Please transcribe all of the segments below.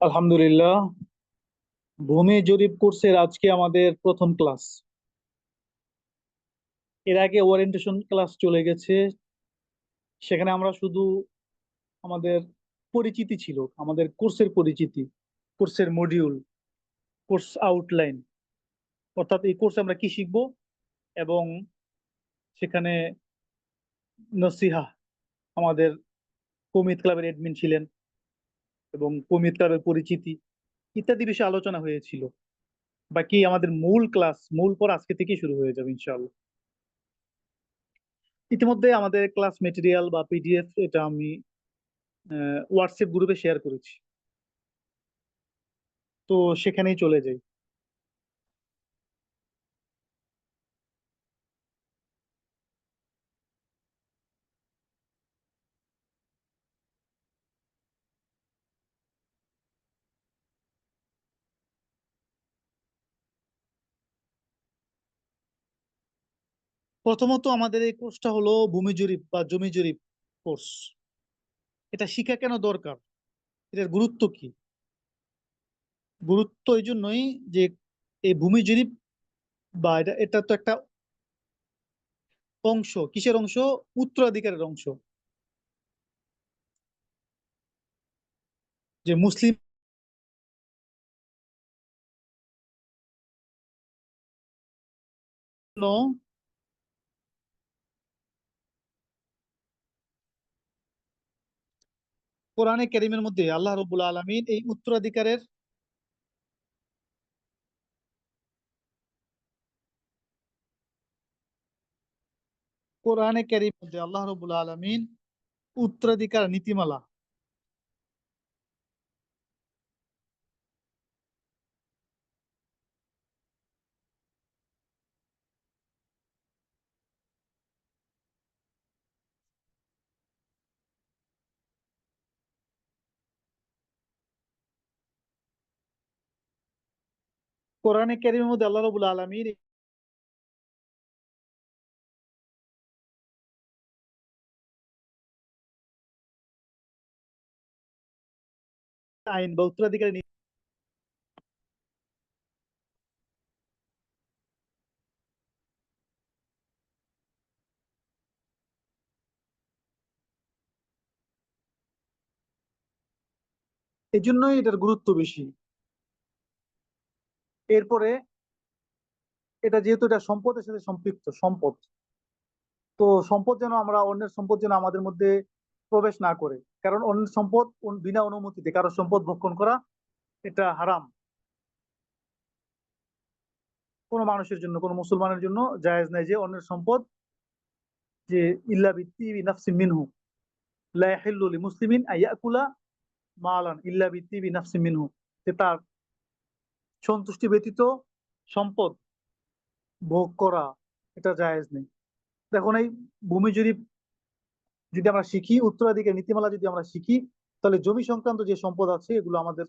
আলহামদুলিল্লাহ। ভূমি জরিপ কোর্সের আজকে আমাদের প্রথম ক্লাস। এর আগে ওরিয়েন্টেশন ক্লাস চলে গেছে। সেখানে আমরা শুধু আমাদের পরিচিতি ছিল, আমাদের কোর্সের পরিচিতি, কোর্সের মডিউল কোর্স আউটলাইন অর্থাৎ এই কোর্সে আমরা কি শিখব? এবং সেখানে নসিহা, আমাদের কমিত ক্লাবের অ্যাডমিন ছিলেন। এবং কমিত পরিচিতি ইত্যাদি বিষয়ে আলোচনা হয়েছিল। বাকি আমাদের মূল ক্লাস মূল পর আজকে থেকেই শুরু হয়ে যাবে ইনশাআল্লাহ। ইতিমধ্যে আমাদের ক্লাস মেটেরিয়াল বা পিডিএফ এটা আমি হোয়াটসঅ্যাপ গ্রুপে শেয়ার করেছি। তো সেখানেই চলে যাই। প্রথমত আমাদের এই কোর্সটা হলো ভূমি জরিপ বা জমি জরিপ কোর্স। এটা শিখা কেন দরকার? এটার গুরুত্ব কি? গুরুত্ব এই জন্যই যে এই ভূমি জরিপ বা এটা এটা তো একটা অংশ, কিসের অংশ? উত্তরাধিকারের অংশ। যে মুসলিম কোরআনে কেরিমের মধ্যে আল্লাহ রবুল আলমিন এই উত্তরাধিকারের কোরআনে কেরিমের মধ্যে আল্লাহ রবুল আলমিন উত্তরাধিকার নীতিমালা কোরআনে কারীমের মধ্যে আল্লাহ রাব্বুল আলামিন আইন বা উত্তরাধিকারী এই জন্যই এটার গুরুত্ব বেশি। এরপরে এটা যেহেতু এটা সম্পদের সাথে সম্পৃক্ত, সম্পদ। তো সম্পদ যেন আমরা অন্যের সম্পদ যেন আমাদের মধ্যে প্রবেশ না করে। কারণ অন্যের সম্পদ বিনা অনুমতিতে, কারও সম্পদ ভক্ষণ করা এটা হারাম। কোনো মানুষের জন্য, কোনো মুসলমানের জন্য জায়েজ নাই যে অন্যের সম্পদ যে ইল্লা বিত্তি মালান, ইল্লা মিনহু। যে তার সন্তুষ্টি ব্যতীত সম্পদ ভোগ করা এটা জায়েজ নেই। দেখুন, এই ভূমি জরিপ যদি আমরা শিখি, উত্তরাধিকার নীতিমালা যদি আমরা শিখি, তাহলে জমি সংক্রান্ত যে সম্পদ আছে, এগুলো আমাদের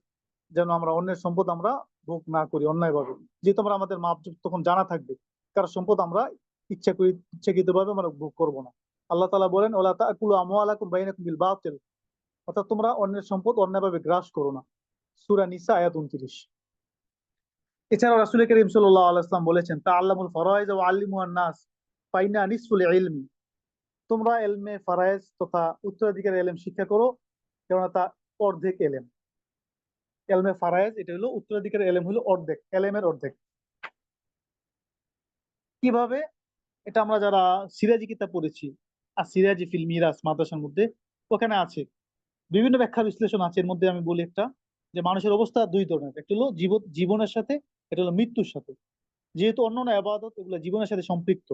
যেন আমরা অন্যের সম্পদ আমরা ভোগ না করি অন্যায়ভাবে যেহেতু আমরা আমাদের মাপ তখন জানা থাকবে, কারও সম্পদ আমরা ইচ্ছা করি ইচ্ছাকৃত ভাবে আমরা ভোগ করব না। আল্লাহ তালা বলেন ওলা অর্থাৎ তোমরা অন্যের সম্পদ অন্যায়ভাবে গ্রাস করো না। সুরা নিসা আয়াত 29 এছাড়াও রাসূল করিম ওয়াসাল্লাম বলেছেন, তাআল্লামুল ফারাইজ ওয়া আল্লিমুহান নাস ফাইনা নিসফুল ইলমি। তোমরা এলমে ফারাইজ তথা উত্তরাধিকার এলম শিক্ষা করো, কেননা তা অর্ধেক এলেম এলমে ফারাইজ, এটা হলো উত্তরাধিকার এলেম হলো অর্ধেক এলেমের অর্ধেক। কীভাবে? এটা আমরা যারা সিরাজি কিতাব পড়েছি, আর সিরাজি ফিল মিরাজ মাদ্রাসার মধ্যে, ওখানে আছে। বিভিন্ন ব্যাখ্যা বিশ্লেষণ আছে, এর মধ্যে আমি বলি একটা, যে মানুষের অবস্থা দুই ধরনের। একটা হলো জীবন, জীবনের সাথে এটা হলো মৃত্যুর সাথে। যেহেতু অন্যান্য আবাদত এগুলো জীবনের সাথে সম্পৃক্ত,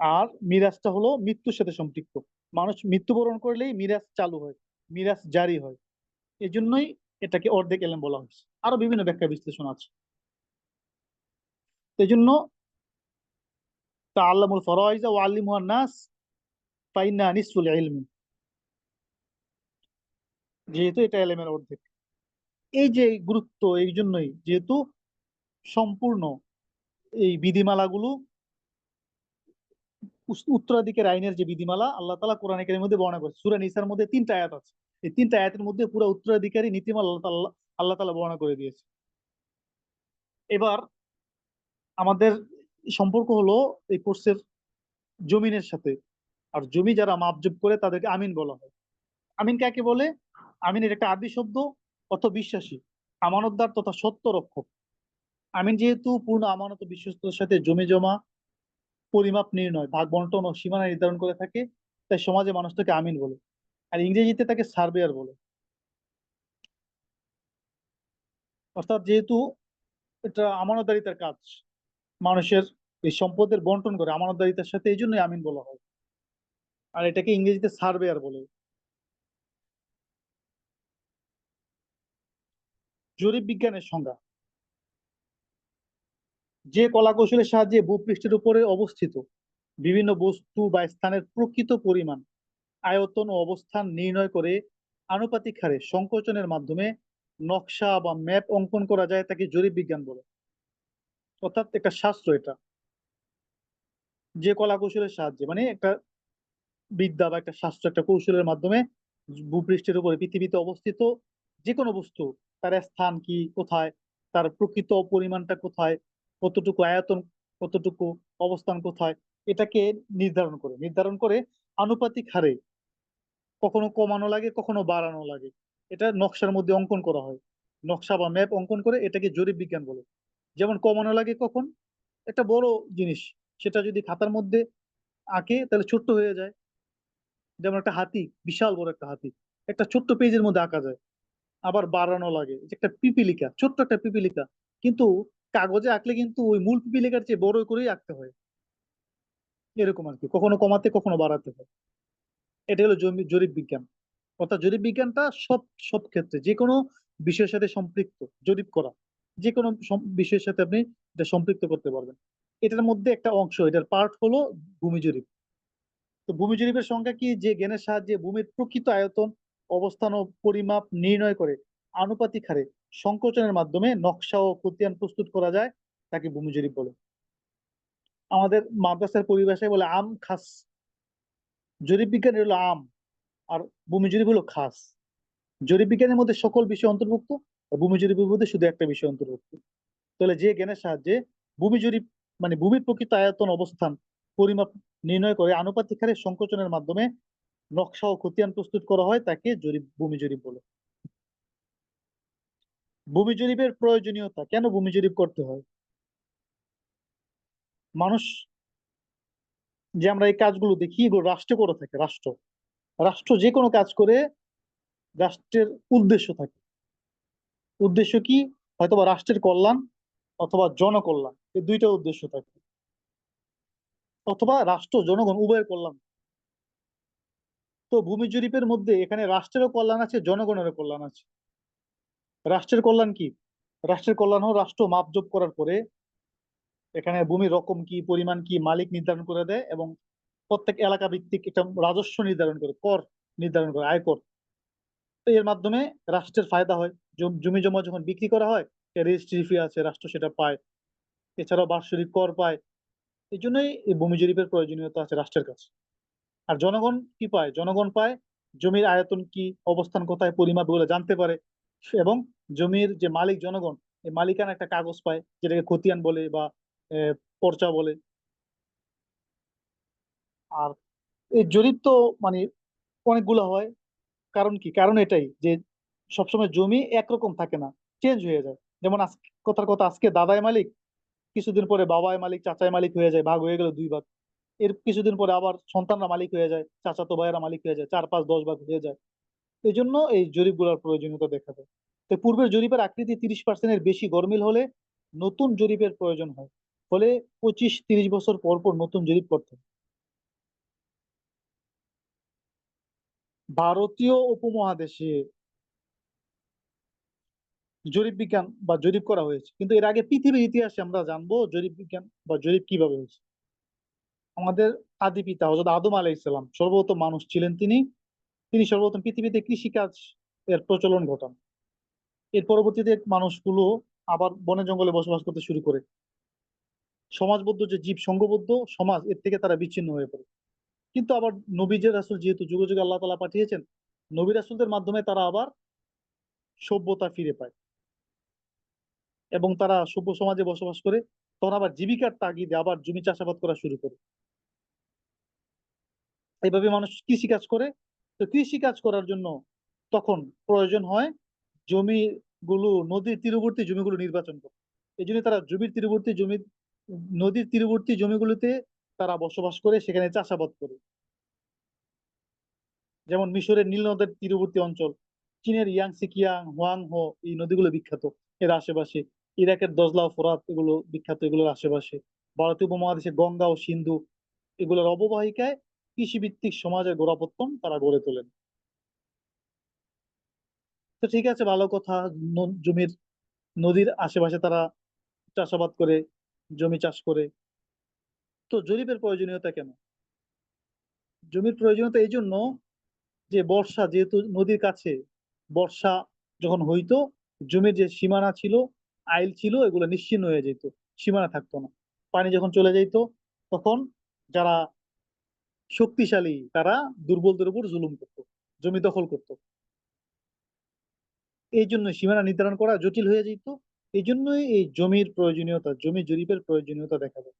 আর মিরাজটা হলো মৃত্যুর সাথে সম্পৃক্ত। মানুষ মৃত্যুবরণ করলেই মিরাজ চালু হয়, মিরাজ জারি হয়। এই জন্যই এটাকে অর্ধেক এলেম বলা হয়েছে। আরও বিভিন্ন ব্যাখ্যা বিশ্লেষণ আছে। এই জন্য আল্লামুল ফরাইজা ও আল্লিমুহান নাস নিসফুল ইলমি। যেহেতু এটা এলেমের অর্ধেক। এই যে গুরুত্ব, এই জন্যই যেহেতু সম্পূর্ণ এই বিধিমালাগুলো উত্তরাধিকার আইনের যে বিধিমালা, আল্লাহ তালা কোরআন একের মধ্যে বর্ণনা করেছে। সুরা নিসার মধ্যে তিনটা আয়াত আছে। এই তিনটা আয়াতের মধ্যে পুরো উত্তরাধিকারী নীতিমালা আল্লাহ আল্লাহ তাআলা বর্ণনা করে দিয়েছে। এবার আমাদের সম্পর্ক হলো এই কোর্সের জমিনের সাথে। আর জমি যারা মাপজুব করে তাদেরকে আমিন বলা হয়। আমিন কাকে বলে? আমিনের একটা আদি শব্দ অর্থ বিশ্বাসী। আমানতদার তথা সত্য রক্ষক আমিন যেহেতু পূর্ণ আমানত ও বিশ্বস্ততার সাথে জমি জমা, পরিমাপ নির্ণয়, ভাগ বন্টন ও সীমানা নির্ধারণ করে থাকে, তাই সমাজে মানুষ তাকে আমিন বলে আর ইংরেজিতে তাকে সার্ভেয়ার বলে। অর্থাৎ যেহেতু এটা আমানতদারিতার কাজ, মানুষের এই সম্পদের বন্টন করে আমানতদারিতার সাথে এই জন্যই আমিন বলা হয়। আর এটাকে ইংরেজিতে সার্ভেয়ার বলে। জরিপ বিজ্ঞানের সংজ্ঞা। যে কলা কৌশলের সাহায্যে ভূপৃষ্ঠের উপরে অবস্থিত বিভিন্ন বস্তু বা স্থানের প্রকৃত পরিমাণ, আয়তন ও অবস্থান নির্ণয় করে আনুপাতিক হারে সংকোচনের মাধ্যমে নকশা বা ম্যাপ অঙ্কন করা যায় তাকে জরিপ বিজ্ঞান বলে। অর্থাৎ একটা শাস্ত্র এটা। যে কলা কৌশলের সাহায্যে মানে একটা বিদ্যা বা একটা শাস্ত্র, একটা কৌশলের মাধ্যমে ভূপৃষ্ঠের উপরে পৃথিবীতে অবস্থিত যে কোনো বস্তু, তার স্থান কি, কোথায়, তার প্রকৃত পরিমাণটা কোথায় কতটুকু আয়তন, কতটুকু অবস্থান কোথায়, এটাকে নির্ধারণ করে। নির্ধারণ করে আনুপাতিক হারে। কখনো কমানো লাগে, কখনো বাড়ানো লাগে। এটা নকশার মধ্যে অঙ্কন করা হয়। নকশা বা ম্যাপ অঙ্কন করে এটাকে জরিপ বিজ্ঞান বলে। যেমন কমানো লাগে কখন, একটা বড় জিনিস, সেটা যদি খাতার মধ্যে আঁকে, তাহলে ছোট্ট হয়ে যায়। যেমন একটা হাতি, বিশাল বড় একটা হাতি। একটা ছোট্ট পেজের মধ্যে আঁকা যায়। আবার বাড়ানো লাগে। একটা পিপিলিকা, ছোট্ট একটা পিপিলিকা। কিন্তু কাগজে আঁকলে কিন্তু ওই মূল পিপিলিকার চেয়ে বড় করেই আঁকতে হয়। এরকম আর কি, কখনো কমাতে, কখনো বাড়াতে হয়। এটা হলো জরিপ বিজ্ঞান। অর্থাৎ জরিপ বিজ্ঞানটা সব সব ক্ষেত্রে যে কোনো বিষয়ের সাথে সম্পৃক্ত জরিপ করা যে কোনো বিষয়ের সাথে আপনি এটা সম্পৃক্ত করতে পারবেন। এটার মধ্যে একটা অংশ, এটার পার্ট হলো ভূমি জরিপ। তো ভূমি জরিপের সংখ্যা কি? যে জ্ঞানের সাহায্যে ভূমির প্রকৃত আয়তন, অবস্থান ও পরিমাপ নির্ণয় করে আনুপাতিক হারে সংকোচনের মাধ্যমে নকশা ও খতিয়ান প্রস্তুত করা যায় তাকে ভূমি জরিপ বলে। আমাদের মাদ্রাসার পরিভাষায় বলে আম খাস। জরিপ বিজ্ঞান হলো আম আর ভূমি জরিপ হলো খাস। জরিপ বিজ্ঞানের মধ্যে সকল বিষয় অন্তর্ভুক্ত ভূমি জরিপের মধ্যে শুধু একটা বিষয় অন্তর্ভুক্ত। তাহলে যে জ্ঞানের সাহায্যে ভূমি জরিপ মানে ভূমির প্রকৃত আয়তন, অবস্থান, পরিমাপ নির্ণয় করে আনুপাতিক হারে সংকোচনের মাধ্যমে নকশা ও খতিয়ান প্রস্তুত করা হয় তাকে জরিপ, ভূমি জরিপ বলে। ভূমি জরিপের প্রয়োজনীয়তা কেন ভূমি জরিপ করতে হয়? মানুষ যে আমরা এই কাজগুলো দেখি, এগুলো রাষ্ট্র করে থাকে, রাষ্ট্র। রাষ্ট্র যে কোনো কাজ করে রাষ্ট্রের উদ্দেশ্য থাকে। উদ্দেশ্য কি? হয়তোবা রাষ্ট্রের কল্যাণ অথবা জনকল্যাণ, এই দুইটা উদ্দেশ্য থাকে। অথবা রাষ্ট্র, জনগণ, উভয়ের কল্যাণ। তো ভূমি জরিপের মধ্যে এখানে রাষ্ট্রেরও কল্যাণ আছে, জনগণেরও কল্যাণ আছে। রাষ্ট্রের কল্যাণ কি? রাষ্ট্রের কল্যাণ হলো রাষ্ট্র মাপজোপ করার পরে এখানে ভূমির রকম কি, পরিমাণ কি, মালিক নির্ধারণ করে দেয় এবং প্রত্যেক এলাকা ভিত্তিক একটা রাজস্ব নির্ধারণ করে, কর নির্ধারণ করে আয়কর তো এর মাধ্যমে রাষ্ট্রের ফায়দা হয়। জম- জমি যখন বিক্রি করা হয় রেজিস্ট্রি ফি আছে, রাষ্ট্র সেটা পায়। এছাড়াও বার্ষিক কর পায়। এই জন্যই এই ভূমি জরিপের প্রয়োজনীয়তা আছে রাষ্ট্রের কাছে। আর জনগণ কি পায়? জনগণ পায় জমির আয়তন কি, অবস্থান কোথায়, পরিমাপ বলে জানতে পারে। এবং জমির যে মালিক জনগণ, এই মালিকানা একটা কাগজ পায়, যেটাকে খতিয়ান বলে বা পর্চা বলে। আর এই জরিপ তো মানে অনেকগুলো হয়। কারণ কি? কারণ এটাই যে সবসময় জমি একরকম থাকে না চেঞ্জ হয়ে যায়। যেমন কথার কথা, আজকে দাদাই মালিক, কিছুদিন পরে বাবাই মালিক, চাচাই মালিক হয়ে যায়, ভাগ হয়ে গেল দুই ভাগ। এর কিছুদিন পরে আবার সন্তানরা মালিক হয়ে যায়, চাচাতো ভাইয়েরা মালিক হয়ে যায়, চার পাঁচ দশ ভাগ হয়ে যায়। এই জন্য এই জরিপগুলোর প্রয়োজনীয়তা দেখা যায় পূর্বের জরিপের আকৃতি তিরিশ পার্সেন্টের বেশি গরমিল হলে নতুন জরিপের প্রয়োজন হয়। ফলে পঁচিশ তিরিশ বছর পর পর নতুন জরিপ করতে ভারতীয় উপমহাদেশে জরিপ বিজ্ঞান বা জরিপ করা হয়েছে। কিন্তু এর আগে পৃথিবীর ইতিহাসে আমরা জানব জরিপ বিজ্ঞান বা জরিপ কীভাবে হয়েছে। আমাদের আদি পিতা হযরত আদম আলাইহিসসালাম সর্বপ্রথম মানুষ ছিলেন তিনি। তিনি সর্বপ্রথম পৃথিবীতে কৃষিকাজ এর প্রচলন ঘটান। এর পরবর্তীতে মানুষগুলো আবার বনে জঙ্গলে বসবাস করতে শুরু করে। সমাজবদ্ধ যে জীব সংঘবদ্ধ সমাজ, এর থেকে তারা বিচ্ছিন্ন হয়ে পড়ে। কিন্তু আবার নবীজের রাসূল, যেহেতু যুগে যুগে আল্লাহ তাআলা পাঠিয়েছেন, নবী রাসূলদের মাধ্যমে তারা আবার সভ্যতা ফিরে পায়। এবং তারা সভ্য সমাজে বসবাস করে, তখন আবার জীবিকার তাগিদে আবার জমি চাষাবাদ করা শুরু করে। এইভাবে মানুষ কৃষি কাজ করে। তো কৃষি কাজ করার জন্য তখন প্রয়োজন হয় জমি গুলো নদীর তীরবর্তী জমিগুলো নির্বাচন করে। এই জন্য তারা জমির তীরবর্তী জমি, নদীর তীরবর্তী জমিগুলোতে তারা বসবাস করে, সেখানে চাষাবাদ করে। যেমন মিশরের নীল নদের তীরবর্তী অঞ্চল, চীনের ইয়াংসি কিয়াং হোয়াং হো এই নদীগুলো বিখ্যাত, এর আশেপাশে। ইরাকের দজলা ফোরাত এগুলো বিখ্যাত, এগুলোর আশেপাশে। ভারতীয় উপমহাদেশে গঙ্গা ও সিন্ধু এগুলোর অববাহিকায় কৃষিভিত্তিক সমাজের গোড়াপত্তন তারা গড়ে তোলেন। তো ঠিক আছে, ভালো কথা। জমির, নদীর আশেপাশে তারা চাষাবাদ করে, জমি চাষ করে। তো জরিপের প্রয়োজনীয়তা কেন? জমির প্রয়োজনীয়তা এই জন্য যে বর্ষা যেহেতু নদীর কাছে, বর্ষা যখন হইতো, জমির যে সীমানা ছিল, আইল ছিল, এগুলো নিশ্চিন্ন হয়ে যেত, সীমানা থাকতো না। পানি যখন চলে যেত, তখন যারা শক্তিশালী, তারা দুর্বলদের উপর জুলুম করতো, জমি দখল করতো। এই জন্য সীমানা নির্ধারণ করা জটিল হয়ে যেত এই জন্যই এই জমির প্রয়োজনীয়তা, জমি জরিপের প্রয়োজনীয়তা দেখা যায়।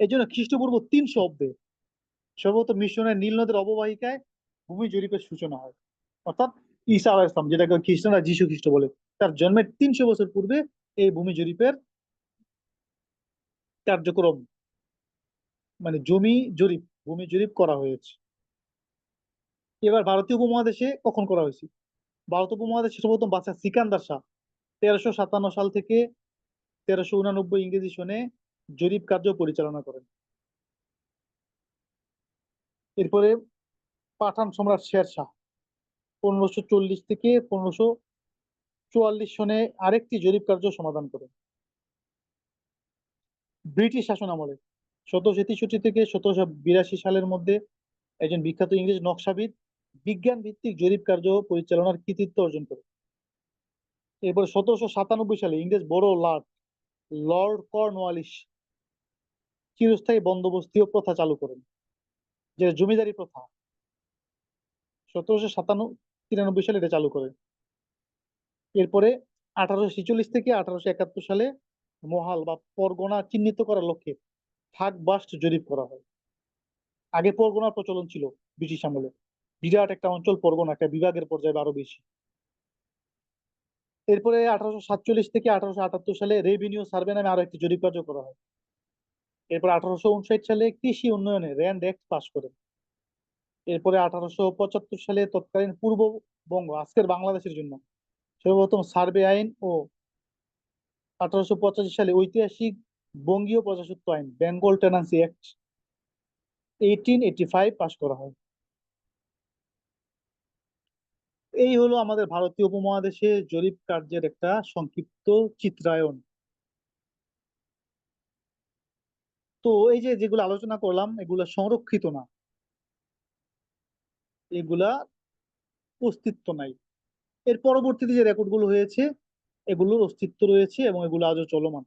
এই জন্য খ্রিস্টপূর্ব তিনশো অব্দে সম্ভবত মিশনের নীল নদের অববাহিকায় ভূমি জরিপের সূচনা হয়। অর্থাৎ ঈসা আলাহ ইসলাম যেটাকে খ্রিস্টানরা যীশু খ্রিস্ট বলে, তার জন্মের তিনশো বছর পূর্বে এই ভূমি জরিপের কার্যক্রম মানে জমি জরিপ, ভূমি জরিপ করা হয়েছে। এবার ভারতীয় উপমহাদেশে কখন করা হয়েছে? ভারত উপমহাদেশে সর্বপ্রথম বাদশাহ সিকান্দার শাহ তেরোশো সাতান্ন সাল থেকে তেরোশো উনানব্বই ইংরেজি সনে জরিপ কার্য পরিচালনা করেন। এরপরে পাঠান সম্রাট শের শাহ পনেরোশো চল্লিশ থেকে পনেরোশো চুয়াল্লিশ সনে আরেকটি জরিপ কার্য সমাধান করেন। ব্রিটিশ শাসন আমলে সতেরোশো তেষট্টি থেকে সতেরোশো বিরাশি সালের মধ্যে একজন বিখ্যাত ইংরেজ নকশাবিদ বিজ্ঞান ভিত্তিক জরিপ কার্য পরিচালনার কৃতিত্ব অর্জন করে। এরপর সতেরোশো সাতানব্বই সালে ইংরেজ বড় লাট লর্ড কর্নওয়ালিস চিরস্থায়ী বন্দোবস্তীয় প্রথা চালু করেন যেটা জমিদারি প্রথা। সতেরোশো সাতান্ন তিরানব্বই সালে এটা চালু করেন। এরপরে আঠারোশো ছেচল্লিশ থেকে আঠারোশো একাত্তর সালে মহাল বা পরগনা চিহ্নিত করার লক্ষ্যে থাক বাস্ট জরিপ করা হয়। আগে পরগনার প্রচলন ছিল ব্রিটিশ আমলে। বিরাট একটা অঞ্চল পরগনা একটা বিভাগের পর্যায়ে আরও বেশি। এরপরে আঠারোশো সাতচল্লিশ থেকে আঠারোশো আটাত্তর সালে রেভিনিউ সার্ভে নামে আরও একটি জরিপ কার্য করা হয়। এরপর আঠারোশো উনষাট সালে কৃষি উন্নয়নে র্যান্ড অ্যাক্ট পাশ করেন এরপরে আঠারোশো পঁচাত্তর সালে তৎকালীন পূর্ববঙ্গ, আজকের বাংলাদেশের জন্য সর্বপ্রথম সার্ভে আইন ও আঠারোশো পঁচাশি সালে ঐতিহাসিক বঙ্গীয় প্রজাস্বত্ব আইন Bengal tenancy act eighteen eighty five পাশ করা হয়। এই হলো আমাদের ভারতীয় উপমহাদেশে জরিপ কার্যের একটা সংক্ষিপ্ত চিত্রায়ন তো এই যে যেগুলো আলোচনা করলাম, এগুলা সংরক্ষিত না। এগুলা অস্তিত্ব নাই। এর পরবর্তীতে যে রেকর্ডগুলো হয়েছে, এগুলোর অস্তিত্ব রয়েছে এবং এগুলো আজও চলমান।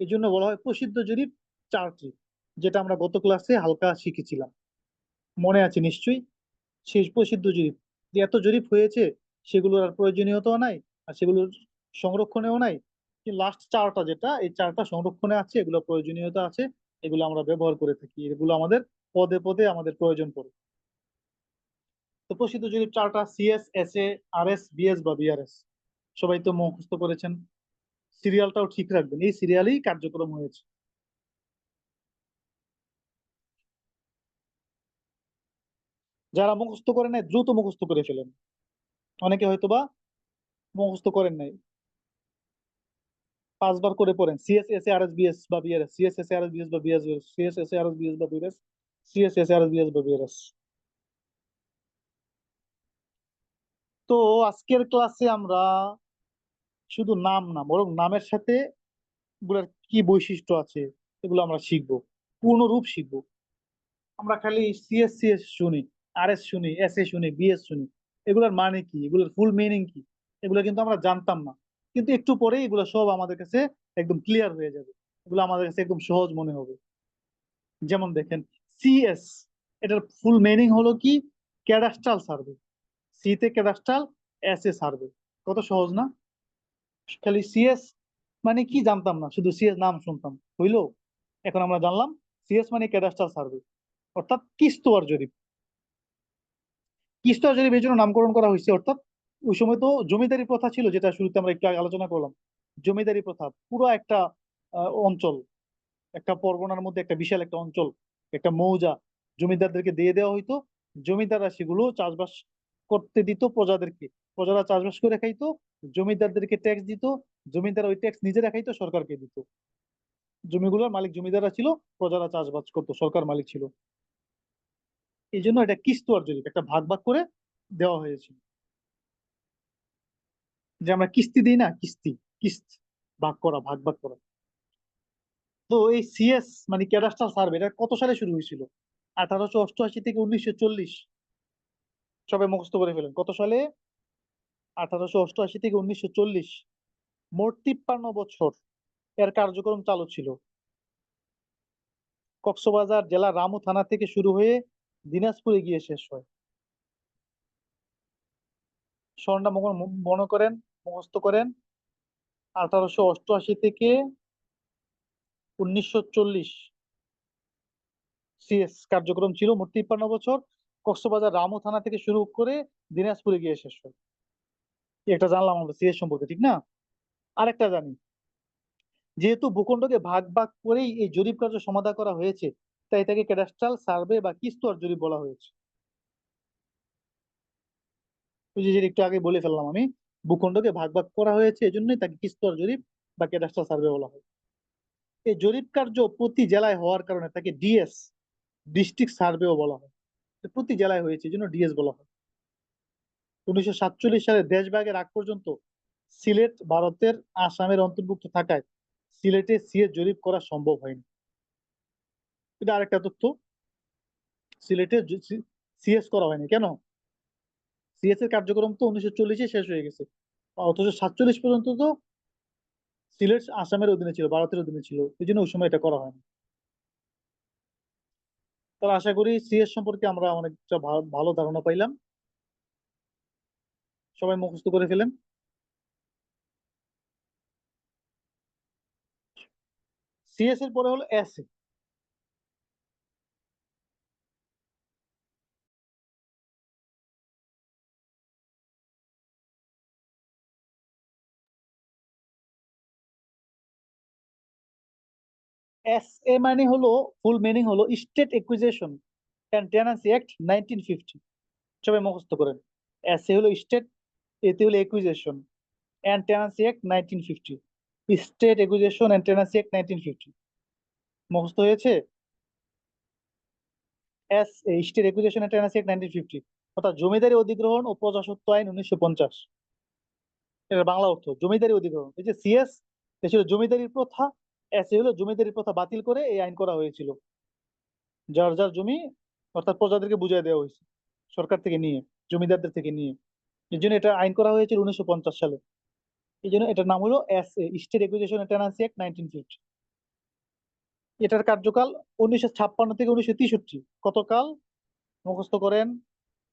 এই জন্য বলা হয় প্রসিদ্ধ জরিপ চারটি, যেটা আমরা গত ক্লাসে হালকা শিখেছিলাম। মনে আছে নিশ্চয়ই? শেষ প্রসিদ্ধ জরিপ। যে এত জরিপ হয়েছে, সেগুলোর আর প্রয়োজনীয়তাও নাই, আর সেগুলোর সংরক্ষণেও নাই। লাস্ট চারটা যেটা, এই চারটা সংরক্ষণে আছে, এগুলো প্রয়োজনীয়তা আছে, এগুলো আমরা ব্যবহার করে থাকি, এগুলো আমাদের পদে পদে আমাদের প্রয়োজন পড়ে। তো প্রসিদ্ধ জরিপ চারটা CS S A R S BS বা বিআরএস সবাই তো মুখস্থ করেছেন। সিরিয়ালটাও ঠিক রাখবেন। এই সিরিয়ালেই কার্যক্রম হয়েছে। যারা মুখস্থ করে নাই, দ্রুত মুখস্থ করে ফেলেন। অনেকে হয়তো বা মুখস্থ করেন নাই। পাঁচবার করে পড়েন। CS S R S BS বা BRS CS S R S BS বা BS CS S R S BS বা BRS CS S R S BS বা বিআরএস তো আজকের ক্লাসে আমরা শুধু নাম না, বরং নামের সাথে এগুলার কি বৈশিষ্ট্য আছে, এগুলো আমরা শিখব। পূর্ণ রূপ শিখব। আমরা খালি সিএস সিএস শুনি। আর এস শুনি এস এ শুনি, বিএস শুনি, এগুলোর মানে কি? এগুলোর ফুল মিনিং কি? এগুলো কিন্তু আমরা জানতাম না। কিন্তু একটু পরে এগুলো সব আমাদের কাছে একদম ক্লিয়ার হয়ে যাবে। এগুলো আমাদের কাছে একদম সহজ মনে হবে। যেমন দেখেন সিএস এটার ফুল মিনিং হলো কি? ক্যাডাস্ট্রাল সার্ভে সিতে ক্যাডাস্ট্রাল এস এ সার্ভে কত সহজ না? খালি সিএস মানে কি জানতাম না? শুধু সিএস নাম শুনতাম। হইল? এখন আমরা জানলাম সিএস মানে ক্যাডাস্ট্রাল সার্ভে অর্থাৎ কিস্তোয়ার জরিপ। কিস্তোয়ার জরিপ এই জন্য নামকরণ করা হয়েছে, অর্থাৎ ওই সময় তো জমিদারি প্রথা ছিল যেটা শুরুতে আমরা একটু আলোচনা করলাম। জমিদারি প্রথা, পুরো একটা অঞ্চল, একটা পরগনার মধ্যে একটা বিশাল একটা অঞ্চল, একটা মৌজা জমিদারদেরকে দিয়ে দেওয়া হইতো। জমিদাররা সেগুলো চাষবাস করতে দিত প্রজাদেরকে। প্রজারা চাষবাস করে খাইতো, জমিদারদেরকে ট্যাক্স দিত জমিদার ওই ট্যাক্স নিজেরা খাইতো, সরকারকে দিত। জমিগুলোর মালিক জমিদাররা ছিল, প্রজারা চাষবাস করতো, সরকার মালিক ছিল। এই জন্য এটা কিস্তুয়ার জরিপ একটা ভাগ ভাগ করে দেওয়া হয়েছিল যে আমরা কিস্তি দিই না, কিস্তি, কিস্ত, ভাগ করা, ভাগ ভাগ করা। তো এই সিএস মানে ক্যাডাস্ট্রাল সার্ভে এটা কত সালে শুরু হয়েছিল? আঠারোশো অষ্টআশি থেকে উনিশশো চল্লিশ। সবাই মুখস্থ করে ফেলেন, কত সালে? আঠারোশো অষ্টআশি থেকে উনিশশো চল্লিশ। মোট তিপ্পান্ন বছর এর কার্যক্রম চালু ছিল। কক্সবাজার জেলা রামু থানা থেকে শুরু হয়ে দিনাজপুরে গিয়ে শেষ হয়। মনে- মনে করেন, মুখস্থ করেন। আঠারোশো অষ্টআশি থেকে উনিশশো চল্লিশ সিএস কার্যক্রম ছিল মোট তিপ্পান্ন বছর। কক্সবাজার রামু থানা থেকে শুরু করে দিনাজপুরে গিয়ে শেষ হয়। এটা জানলাম আমরা সিএস সম্পর্কে, ঠিক না? আরেকটা জানি। যেহেতু ভূখণ্ডকে ভাগ ভাগ করেই এই জরিপ কার্য সমাধা করা হয়েছে তাই তাকে ক্যাডাস্ট্রাল সার্ভে বা কিস্তোয়ার জরিপ বলা হয়েছে। একটু আগে বলে ফেললাম আমি, ভূখণ্ডকে ভাগ ভাগ করা হয়েছে, এজন্যই তাকে কিস্তোয়ার জরিপ বা ক্যাডাস্ট্রাল সার্ভে বলা হয়। এই জরিপ কার্য প্রতি জেলায় হওয়ার কারণে তাকে ডিএস ডিস্ট্রিক্ট সার্ভেও বলা হয়। প্রতি জেলায় হয়েছে এই জন্য ডিএস বলা হয়। উনিশশো সাতচল্লিশ সালে দেশভাগের আগ পর্যন্ত সিলেট, ভারতের, আসামের অন্তর্ভুক্ত থাকায় সিলেটে সিএস জরিপ করা সম্ভব হয়নি। এটা আরেকটা তথ্য সিলেটে সিএস করা হয়নি। কেন? সিএস এর কার্যক্রম তো উনিশশো চল্লিশে শেষ হয়ে গেছে। অথচ সাতচল্লিশ পর্যন্ত তো সিলেট আসামের অধীনে ছিল, ভারতের অধীনে ছিল। এই জন্য ওই সময় এটা করা হয়নি। তাহলে আশা করি সিএস সম্পর্কে আমরা অনেকটা ভালো ধারণা পাইলাম। সবাই মুখস্থ করে ফেলেন। সিএস এর পরে হলো এস এস এ মানে হলো ফুল মিনিং হলো state acquisition and tenancy act nineteen fifty সবাই মুখস্থ করেন। এস এ হলো স্টেট এতে হলো acquisition and tenancy act nineteen fifty state acquisition and tenancy act nineteen fifty মুখস্থ হয়েছে? S A state acquisition and tenancy act nineteen fifty অর্থাৎ জমিদারি অধিগ্রহণ ও প্রজাস্বত্ব আইন উনিশশো পঞ্চাশ। এটা বাংলা অর্থ, জমিদারি অধিগ্রহণ। এই যে সিএস ছিল জমিদারির প্রথা হলো জমিদারি প্রথা বাতিল করে এই আইন করা হয়েছিল। যার যার জমি অর্থাৎ প্রজাদেরকে বুঝিয়ে দেওয়া হয়েছে, সরকার থেকে নিয়ে, জমিদারদের থেকে নিয়ে। এই জন্য এটা আইন করা হয়েছিল উনিশশো পঞ্চাশ সালে। এই জন্য এটার নাম হলো S A, state acquisition act nineteen fifty. এটার কার্যকাল উনিশশো ছাপ্পান্ন থেকে উনিশশো তেষট্টি। কতকাল? মুখস্থ করেন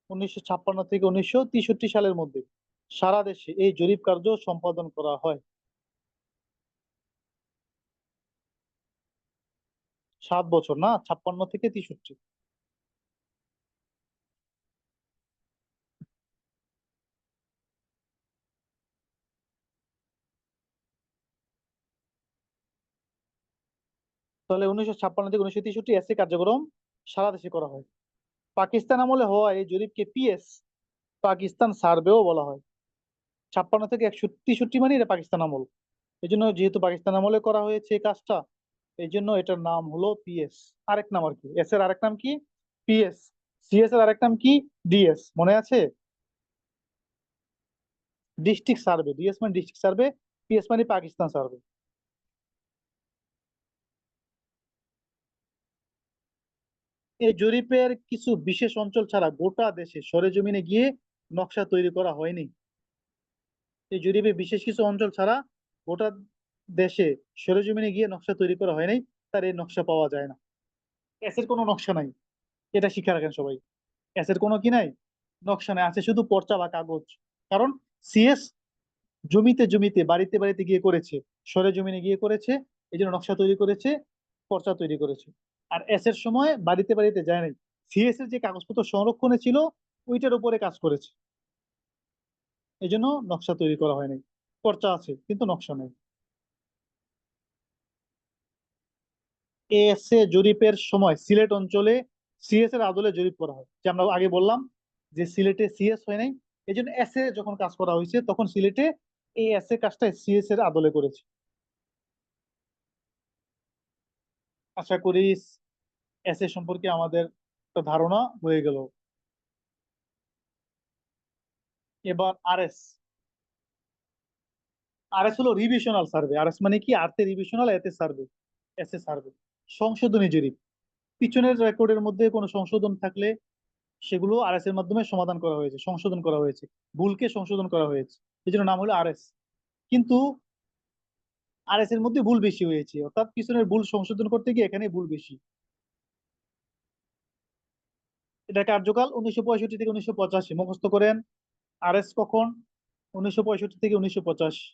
উনিশশো ছাপ্পান্ন থেকে উনিশশো তেষট্টি সালের মধ্যে। সারা দেশে এই জরিপ কার্য সম্পাদন করা হয়। সাত বছর না? ছাপ্পান্ন থেকে তেষট্টি। তাহলে উনিশশো ছাপ্পান্ন থেকে উনিশশো তেষট্টি এসএ কার্যক্রম সারা দেশে করা হয়। পাকিস্তান আমলে হওয়া এই জরিপকে পিএস পাকিস্তান সার্ভেও বলা হয়। ছাপ্পান্ন থেকে একশো তেষট্টি মানে এটা পাকিস্তান আমল। এই জন্য যেহেতু পাকিস্তান আমলে করা হয়েছে এই কাজটা এই জন্য এটার নাম হলো পিএস আরেক নাম আর কি। এস এর আরেক নাম কি? পিএস সিএস এর আরেক নাম কি? ডিএস মনে আছে? ডিস্ট্রিক্ট সার্ভে ডিএস মানে ডিস্ট্রিক্ট সার্ভে পিএস মানে পাকিস্তান সার্ভে এই জরিপের কিছু বিশেষ অঞ্চল ছাড়া গোটা দেশে সরেজমিনে গিয়ে নকশা তৈরি করা হয়নি। এই জরিপে বিশেষ কিছু অঞ্চল ছাড়া গোটা দেশে সরেজমিনে গিয়ে নকশা তৈরি করা হয় নাই, তার এই নকশা পাওয়া যায় না। এসের কোনো নকশা নাই। এটা শিখে রাখেন সবাই। এসের কোনো কি নাই? নকশা নাই। আছে শুধু পর্চা বা কাগজ। কারণ সিএস জমিতে জমিতে, বাড়িতে বাড়িতে গিয়ে করেছে। সরে জমিনে গিয়ে করেছে, এই জন্য নকশা তৈরি করেছে, পর্চা তৈরি করেছে। আর এস এর সময় বাড়িতে বাড়িতে যায় নাই। সিএস এর যে কাগজপত্র সংরক্ষণে ছিল, ওইটার উপরে কাজ করেছে। এই জন্য নকশা তৈরি করা হয়নি পর্চা আছে, কিন্তু নকশা নেই। এস এ জরিপের সময় সিলেট অঞ্চলে সিএস এর আদলে জরিপ করা হয়। যে আমরা আগে বললাম যে সিলেটে সিএস হয় নাই এই জন্য এস এ যখন কাজ করা হয়েছে, তখন সিলেটে এই এস এ কাজটা সিএস এর আদলে করেছে। আশা করি এস এ সম্পর্কে আমাদের একটা ধারণা হয়ে গেল। এবার আরএস আরএস হলো রিভিশনাল সার্ভে আরএস মানে কি? আর্থে রিভিশনাল এতে সার্ভে এস এ সার্ভে সংশোধনী জরিপ। পিছনের রেকর্ডের মধ্যে কোনো সংশোধন থাকলে সেগুলো আরএস এর মাধ্যমে সমাধান করা হয়েছে, সংশোধন করা হয়েছে। ভুলকে সংশোধন করা হয়েছে, এই জন্য নাম হলো আরএস। কিন্তু আরএস এর মধ্যে ভুল বেশি হয়েছে, অর্থাৎ পিছনের ভুল সংশোধন করতে গিয়ে এখানে ভুল বেশি। এটা কার্যকাল উনিশশো পঁয়ষট্টি থেকে উনিশশো পঁচাশি, মুখস্থ করেন আর এস কখন? উনিশশো পঁয়ষট্টি থেকে উনিশশো পঁচাশি।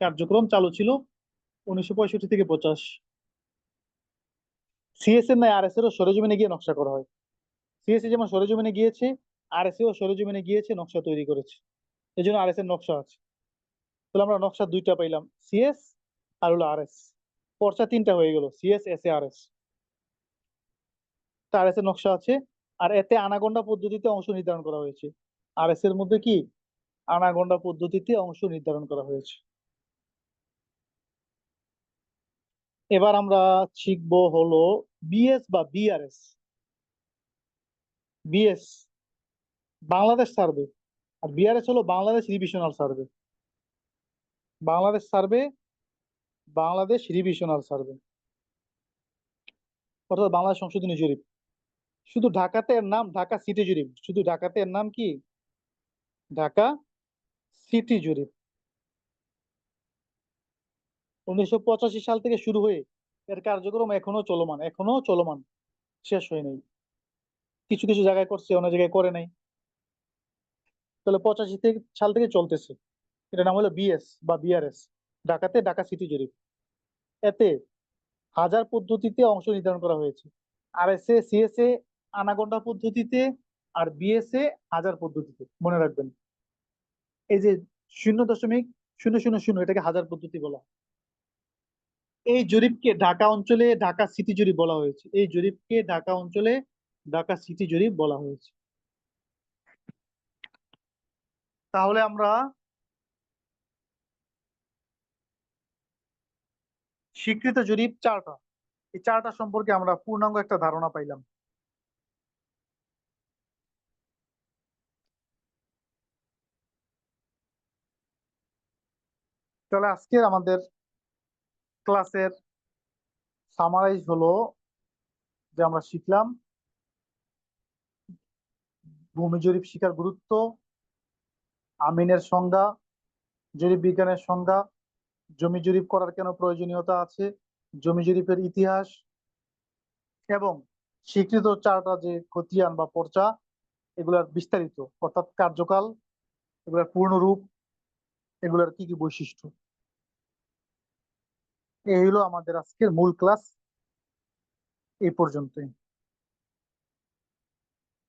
কার্যক্রম চালু ছিল উনিশশো পঁয়ষট্টি থেকে পঁচাশি। সিএস এর নাই আরএস এরও সরেজমিনে গিয়ে নকশা করা হয়। সিএসসি যেমন সরেজমিনে গিয়েছে আরএসএ ও সরেজমিনে গিয়েছে, নকশা তৈরি করেছে। এই জন্য আরএস এর নকশা আছে। তাহলে আমরা নকশা দুইটা পাইলাম। সিএস আর হলো আর এস পর্চা তিনটা হয়ে গেল। CS S A RS RS এর নকশা আছে। আর এতে আনাগন্ডা পদ্ধতিতে অংশ নির্ধারণ করা হয়েছে। আর এস এর মধ্যে কি? আনাগন্ডা পদ্ধতিতে অংশ নির্ধারণ করা হয়েছে। এবার আমরা শিখব হলো বিএস বা বিআরএস। BS, Bangladesh survey. আর বিআরএস হলো Bangladesh revisional survey. Bangladesh survey, Bangladesh revisional survey. অর্থাৎ বাংলাদেশ সংশোধনী জরিপ। শুধু ঢাকাতে এর নাম ঢাকা সিটি জরিপ। শুধু ঢাকাতে এর নাম কি? ঢাকা সিটি জরিপ। উনিশশো পঁচাশি সাল থেকে শুরু হয়ে এর কার্যক্রম এখনও চলমান এখনও চলমান। শেষ হয় নাই কিছু কিছু জায়গায় করছে অন্য জায়গায় করে নাই। তাহলে পঁচাশি থেকে সাল থেকে চলতেছে। এটার নাম হলো বিএস বা বিআরএস ঢাকাতে ঢাকা সিটি জরিপ। এতে হাজার পদ্ধতিতে অংশ নির্ধারণ করা হয়েছে। আর এস এ সিএসএ আনাগন্ডা পদ্ধতিতে আর বিএসএ হাজার পদ্ধতিতে। মনে রাখবেন। এই যে শূন্য দশমিক শূন্য শূন্য শূন্য, এটাকে হাজার পদ্ধতি বলা হয়। এই জরিপকে ঢাকা অঞ্চলে ঢাকা সিটি জরিপ বলা হয়েছে। এই জরিপকে ঢাকা অঞ্চলে ঢাকা সিটি জরিপ বলা হয়েছে। তাহলে আমরা স্বীকৃত জরিপ চারটা। এই চারটা সম্পর্কে আমরা পূর্ণাঙ্গ একটা ধারণা পাইলাম। তাহলে আজকের আমাদের ক্লাসের সামারাইজ হলো যে আমরা শিখলাম ভূমি জরিপ শিকার গুরুত্ব, আমিনের সংজ্ঞা, জরিপ বিজ্ঞানের সংজ্ঞা, জমি জরিপ করার কেন প্রয়োজনীয়তা আছে, জমি জরিপের ইতিহাস এবং স্বীকৃত চারটা যে খতিয়ান বা পর্চা, এগুলার বিস্তারিত অর্থাৎ কার্যকাল, এগুলার পূর্ণরূপ, এগুলার কি কি বৈশিষ্ট্য। এই হলো আমাদের আজকের মূল ক্লাস এই পর্যন্তই।